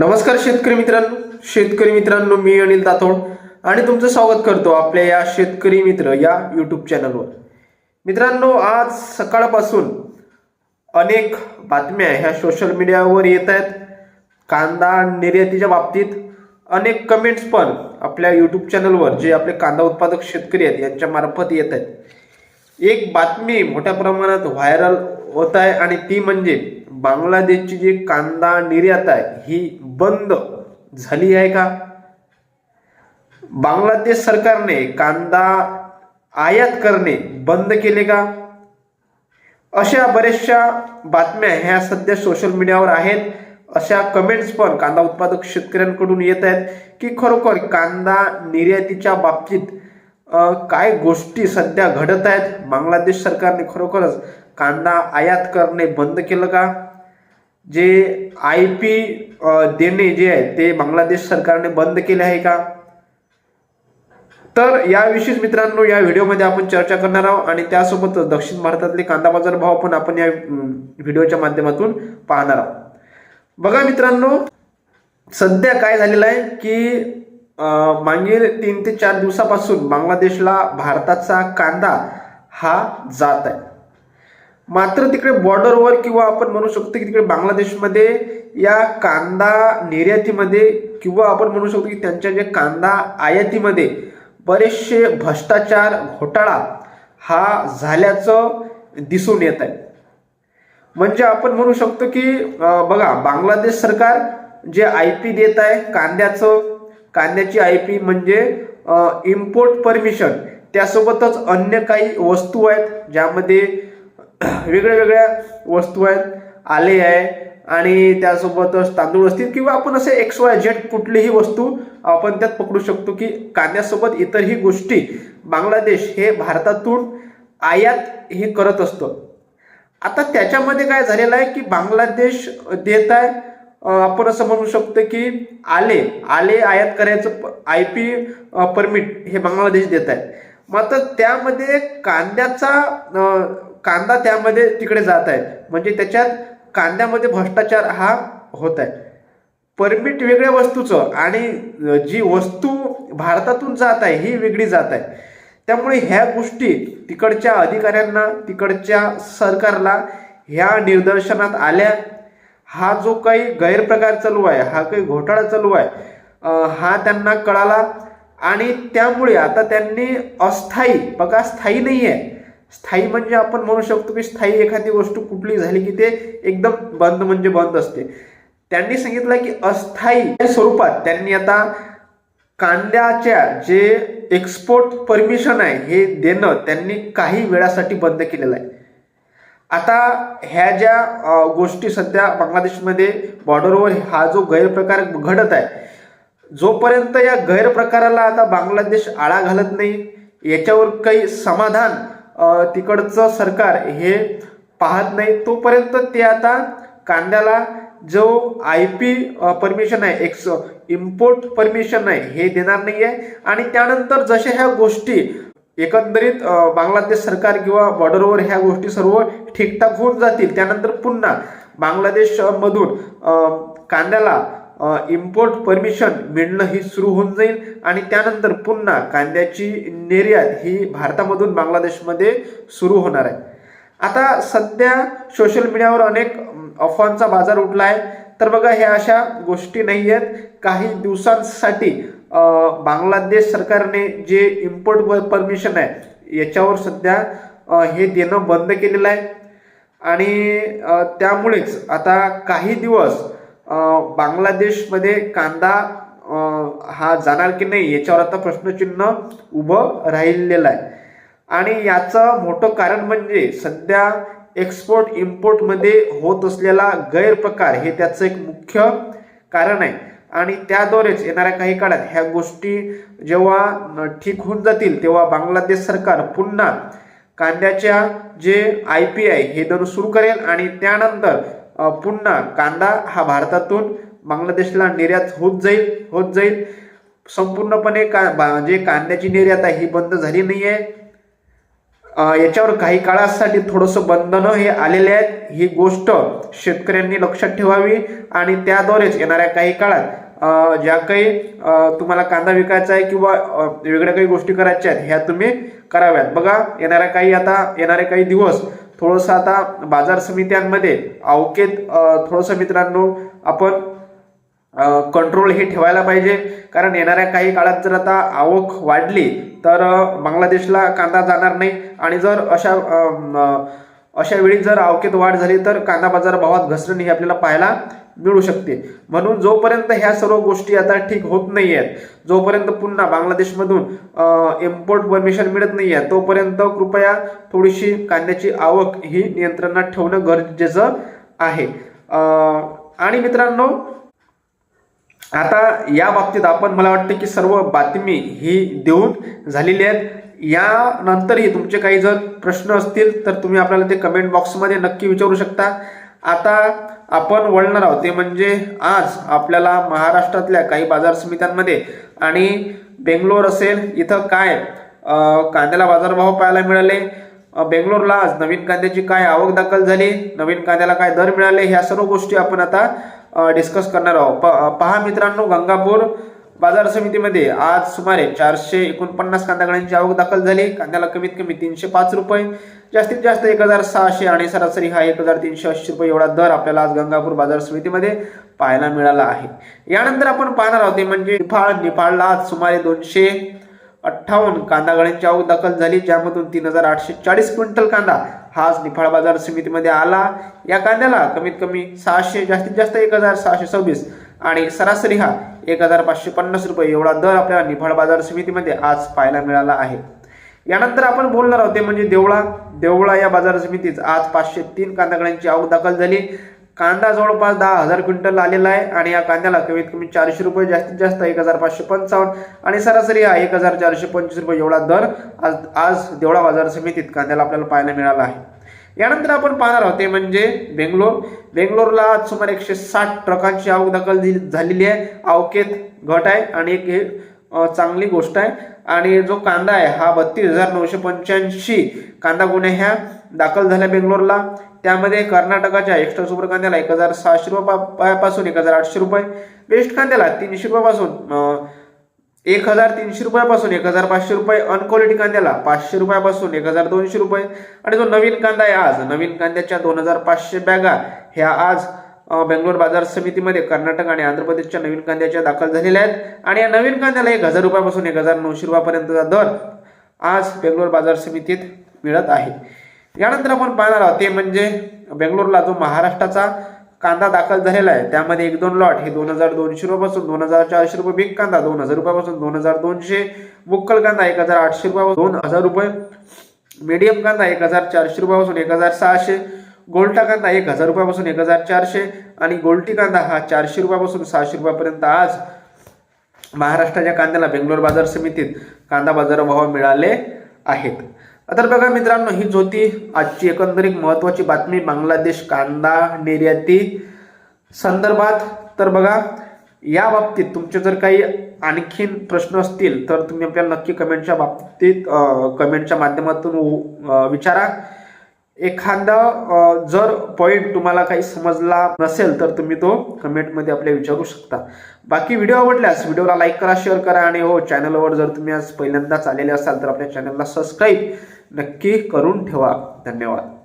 नमस्कार शेतकरी मित्रांनो. शेतकरी मित्रांनो मी अनिल तातोड आणि तुमचं स्वागत करतो आपल्या या शेतकरी मित्र या यूट्यूब चॅनलवर मित्रांनो आज सकाळपासून अनेक बातम्या ह्या सोशल मीडियावर येत आहेत. कांदा निर्यातीच्या बाबतीत अनेक कमेंट्स पण आपल्या यूट्यूब चॅनलवर जे आपले कांदा उत्पादक शेतकरी आहेत यांच्या मार्फत येत आहेत. एक बातमी मोठ्या प्रमाणात व्हायरल होत आहे आणि ती म्हणजे बांगलादेशची जी कांदा निर्यात आहे ही बंद झाली आहे का? बांगलादेश सरकारने कांदा आयात करणे बंद केले का? अशा बऱ्याचशा बातम्या ह्या सध्या सोशल मीडियावर आहेत. अशा कमेंट्स पण कांदा उत्पादक शेतकऱ्यांकडून येत आहेत की खरोखर कांदा निर्यातीच्या बाबतीत काय गोष्टी सध्या घडत आहेत? बांगलादेश सरकारने खरोखरच कांदा आयात करणे बंद केलं का? जे आय पी देणे जे आहे ते बांगलादेश सरकारने बंद केले आहे का? तर याविषयीच मित्रांनो या व्हिडिओमध्ये आपण चर्चा करणार आहोत आणि त्यासोबतच दक्षिण भारतातले कांदा बाजार भाव पण आपण या व्हिडिओच्या माध्यमातून पाहणार आहोत. बघा मित्रांनो सध्या काय झालेलं आहे की मागील तीन ते चार दिवसापासून बांगलादेशला भारताचा कांदा हा जात आहे. मात्र तिकडे बॉर्डरवर किंवा आपण म्हणू शकतो की तिकडे बांगलादेशमध्ये या कांदा निर्यातीमध्ये किंवा आपण म्हणू शकतो की त्यांच्या जे कांदा आयातीमध्ये बरेचसे भ्रष्टाचार घोटाळा हा झाल्याचं दिसून येत आहे. म्हणजे आपण म्हणू शकतो की बघा बांगलादेश सरकार जे आय पी देत आहे कांद्याचं कांद्याची आय पी म्हणजे इम्पोर्ट परमिशन त्यासोबतच अन्य काही वस्तू आहेत ज्यामध्ये वेगळ्या वेगळ्या वस्तू आहेत आले आहे आणि त्यासोबतच तांदूळ असतील किंवा आपण असे एक्स वाय झेड कुठलीही वस्तू आपण त्यात पकडू शकतो की कांद्यासोबत इतरही गोष्टी बांगलादेश हे भारतातून आयात हे करत असतं. आता त्याच्यामध्ये काय झालेलं आहे की बांगलादेश देत आहे आपण असं म्हणू शकतो की आले आले आयात करायचं आय पी परमिट हे बांगलादेश देत आहे. मात्र त्यामध्ये कांद्याचा कांदा त्यामध्ये तिकडे जात आहे. म्हणजे त्याच्यात कांद्यामध्ये भ्रष्टाचार हा होत आहे. परमिट वेगळ्या वस्तूचं आणि जी वस्तू भारतातून जात आहे ही वेगळी जात आहे. त्यामुळे ह्या गोष्टी तिकडच्या अधिकाऱ्यांना तिकडच्या सरकारला ह्या निदर्शनात आल्या. हा जो काही गैरप्रकार चालू आहे हा काही घोटाळा चालू आहे हा त्यांना कळाला. आणि त्यामुळे आता त्यांनी अस्थायी बघा स्थायी नाही आहे स्थायी म्हणजे आपण म्हणू शकतो की स्थायी एखादी वस्तू कुठली झाली की ते एकदम बंद म्हणजे बंद असते. त्यांनी सांगितलं की अस्थायी स्वरूपात त्यांनी आता कांद्याच्या जे एक्सपोर्ट परमिशन आहे हे देणं त्यांनी काही वेळासाठी बंद केलेलं आहे. आता ह्या ज्या गोष्टी सध्या बांगलादेशमध्ये बॉर्डरवर हा जो गैरप्रकार घडत आहे जोपर्यंत या गैरप्रकाराला आता बांगलादेश आळा घालत नाही याच्यावर काही समाधान तिकडचं सरकार हे पाहत नाही. तोपर्यंत ते आता कांद्याला जो आय पी परमिशन आहे एक्स इम्पोर्ट परमिशन आहे हे देणार नाही आहे आणि त्यानंतर जशा ह्या गोष्टी एकंदरीत बांगलादेश सरकार किंवा बॉर्डरवर ह्या गोष्टी सर्व ठीकठाक होऊन जातील त्यानंतर पुन्हा बांगलादेशमधून कांद्याला इम्पोर्ट परमिशन मिळणं ही सुरू होऊन जाईल आणि त्यानंतर पुन्हा कांद्याची निर्यात ही भारतामधून बांगलादेशमध्ये सुरू होणार आहे. आता सध्या सोशल मीडियावर अनेक अफवांचा बाजार उठला आहे तर बघा ह्या अशा गोष्टी नाही आहेत काही दिवसांसाठी बांगलादेश सरकारने जे इम्पोर्ट परमिशन आहे याच्यावर सध्या हे देणं बंद केलेलं आहे. आणि त्यामुळेच आता काही दिवस बांगलादेशमध्ये कांदा हा जाणार की नाही याच्यावर आता प्रश्नचिन्ह उभं राहिलेलं आहे. आणि याचं मोठं कारण म्हणजे सध्या एक्सपोर्ट इम्पोर्टमध्ये होत असलेला गैरप्रकार हे त्याचं एक मुख्य कारण आहे. आणि त्याद्वारेच येणाऱ्या काही काळात ह्या गोष्टी जेव्हा ठीक होऊन जातील तेव्हा बांगलादेश सरकार पुन्हा कांद्याच्या जे आय पी आय हे दर सुरू करेल आणि त्यानंतर पुन्हा कांदा हा भारतातून बांगलादेशला निर्यात होत जाईल होत जाईल. संपूर्णपणे का बा- जे कांद्याची निर्यात आहे ही बंद झाली नाही आहे याच्यावर काही काळासाठी थोडंसं बंधनं हे आलेले आहेत. ही गोष्ट शेतकऱ्यांनी लक्षात ठेवावी आणि त्याद्वारेच येणाऱ्या काही काळात ज्या काही तुम्हाला कांदा विकायचा आहे किंवा वेगळ्या काही गोष्टी करायच्या आहेत ह्या तुम्ही कराव्यात. बघा येणाऱ्या काही आता येणारे काही दिवस थोडंसं आता बाजार समित्यांमध्ये अवकेत थोडंसं मित्रांनो आपण कंट्रोल हे ठेवायला पाहिजे. कारण येणाऱ्या काही काळात जर आता आवक वाढली तर बांगलादेशला कांदा जाणार नाही. आणि जर अशा अशा वेळी जर आवकेत वाढ झाली तर कांदा बाजार भावात घसरण ही आपल्याला पाहायला मिळू शकते. म्हणून जोपर्यंत ह्या सर्व गोष्टी आता ठीक होत नाही आहेत जोपर्यंत पुन्हा बांगलादेशमधून इम्पोर्ट परमिशन मिळत नाही आहे तोपर्यंत कृपया थोडीशी कांद्याची आवक ही नियंत्रणात ठेवणं गरजेचं आहे. आणि मित्रांनो आता या बाबतीत आपण मला वाटतं की सर्व बातमी ही देऊन झालेली आहेत. यानंतरही तुमचे काही जर प्रश्न असतील तर तुम्ही आपल्याला ते कमेंट बॉक्समध्ये नक्की विचारू शकता. आता आपण वळणार आहोत. ते म्हणजे आज आपल्याला महाराष्ट्रातल्या काही बाजार समित्यांमध्ये आणि बेंगलोर असेल इथं काय कांद्याला बाजारभाव पाहायला मिळाले. बेंगलोरला आज नवीन कांद्याची काय आवक दाखल झाली नवीन कांद्याला काय दर मिळाले ह्या सर्व गोष्टी आपण आता डिस्कस करणार आहोत. प- पहा मित्रांनो गंगापूर बाजार समितीमध्ये आज सुमारे चारशे एकोणपन्नास कांदागड्यांची आवक दाखल झाली. कांद्याला कमीत कमी तीनशे पाच रुपये जास्तीत जास्त एक हजार सहाशे आणि सरासरी हा एक हजार तीनशे ऐंशी रुपये एवढा दर आपल्याला आज गंगापूर बाजार समितीमध्ये पाहायला मिळाला आहे. यानंतर आपण पाहणार आहोत म्हणजे निफाळ निफाळला आज सुमारे दोनशे अठ्ठावन्न कांदागड्यांची आवक दाखल झाली ज्यामधून तीन हजार आठशे चाळीस क्विंटल कांदा हाच निफाळ बाजार समितीमध्ये आला. या कांद्याला कमीत कमी सहाशे जास्तीत जास्त एक हजार सहाशे सव्वीस आणि सरासरी हा एक हजार पाचशे पन्नास रुपये एवढा दर आपल्याला निफाड बाजार समितीमध्ये आज पाहायला मिळाला आहे. यानंतर आपण बोलणार आहोत ते म्हणजे देवळा. देवळा या बाजार समितीत आज पाचशे तीन कांदाकड्यांची आवक दाखल झाली. कांदा जवळपास दहा हजार क्विंटल आलेला आहे आणि या कांद्याला कमीत कमी चारशे रुपये जास्तीत जास्त एक हजार पाचशे पंचावन्न आणि सरासरी हा एक हजार चारशे पंचवीस रुपये एवढा दर आज आज देवळा बाजार समितीत कांद्याला आपल्याला पाहायला मिळाला आहे. यानंतर आपण पाहणार आहोत ते म्हणजे बेंगलोर. बेंगलोरला आज सुमारे एकशे साठ ट्रकांची आवक दाखल झालेली आहे. आवकेत घट आहे आणि एक हे चांगली गोष्ट आहे. आणि जो कांदा आहे हा बत्तीस हजार नऊशे पंच्याऐंशी कांदा गुन्हे ह्या दाखल झाल्या बेंगलोरला. त्यामध्ये कर्नाटकाच्या एक्स्ट्रा सुपर कांद्याला एक हजार सहाशे रुपयापासून एक हजार आठशे रुपये वेस्ट कांद्याला तीनशे रुपयापासून एक हजार तीनशे रुपयापासून एक हजार पाचशे रुपये अनक्वालिटी कांद्याला पाचशे रुपयापासून एक हजार दोनशे रुपये. आणि जो नवीन कांदा आहे आज नवीन कांद्याच्या दोन हजार पाचशे बॅगा ह्या आज बेंगलोर बाजार समितीमध्ये कर्नाटक आणि आंध्र प्रदेशच्या नवीन कांद्याच्या दाखल झालेल्या आहेत. आणि या नवीन कांद्याला एक हजार रुपयापासून एक हजार नऊशे रुपयापर्यंतचा दर आज बेंगलोर बाजार समितीत मिळत आहे. यानंतर आपण पाहणार आहोत ते म्हणजे बेंगलोरला जो महाराष्ट्राचा कांदा दाखल झालेला आहे. त्यामध्ये एक दोन लॉट हे दोन हजार दोनशे रुपयापासून दोन हजार चारशे रुपये बिग कांदा दोन हजार रुपयापासून दोन हजार दोनशे मुक्कल कांदा एक हजार आठशे रुपयापासून दोन हजार रुपये मीडियम कांदा एक हजार चारशे रुपयापासून एक हजार सहाशे. गोल्टा कांदा एक हजार रुपयापासून एक हजार चारशे. आणि गोल्टी कांदा हा चारशे रुपयापासून सहाशे रुपयापर्यंत आज महाराष्ट्राच्या कांद्याला बेंगलोर बाजार समितीत कांदा बाजार भाव मिळाले आहेत. तर बघा मित्रांनो हीच होती आजची एकंदरीत महत्वाची बातमी बांगलादेश कांदा निर्याती संदर्भात. तर बघा या बाबतीत तुमचे जर काही आणखीन प्रश्न असतील तर तुम्ही आपल्याला नक्की कमेंटच्या बाबतीत कमेंटच्या माध्यमातून विचारा. एखादा जर पॉईंट तुम्हाला काही समजला नसेल तर तुम्ही तो कमेंटमध्ये आपल्या विचारू शकता. बाकी व्हिडिओ आवडल्यास व्हिडिओला लाईक करा शेअर करा आणि हो चॅनलवर जर तुम्ही आज पहिल्यांदाच आलेले असाल तर आपल्या चॅनलला सबस्क्राईब नक्की करून ठेवा. धन्यवाद.